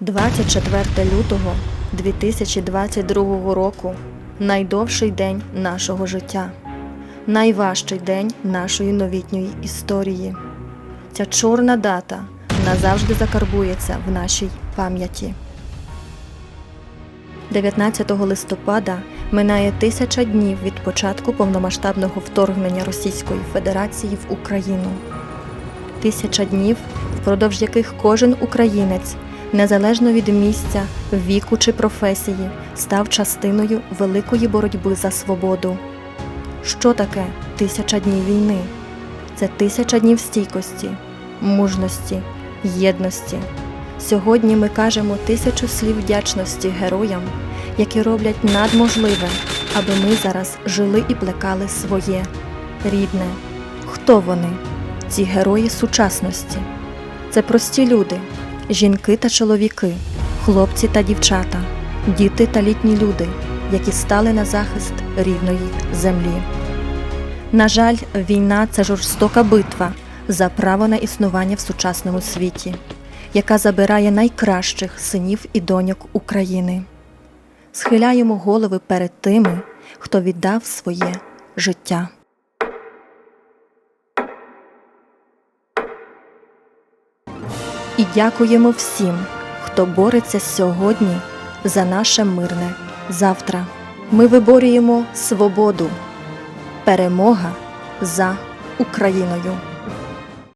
24 лютого 2022 року найдовший день нашого життя, найважчий день нашої новітньої історії. Ця чорна дата назавжди закарбується в нашій пам'яті. 19 листопада минає тисяча днів від початку повномасштабного вторгнення Російської Федерації в Україну. Тисяча днів, впродовж яких кожен українець, незалежно від місця, віку чи професії, став частиною великої боротьби за свободу. Що таке тисяча днів війни? Це тисяча днів стійкості, мужності, єдності. Сьогодні ми кажемо тисячу слів вдячності героям, які роблять надможливе, аби ми зараз жили і плекали своє рідне. Хто вони? Ці герої сучасності. Це прості люди, жінки та чоловіки, хлопці та дівчата, діти та літні люди, які стали на захист рідної землі. На жаль, війна це жорстока битва за право на існування в сучасному світі, яка забирає найкращих синів і доньок України. Схиляємо голови перед тими, хто віддав своє життя. І дякуємо всім, хто бореться сьогодні за наше мирне завтра. Ми виборюємо свободу. Перемога за Україною.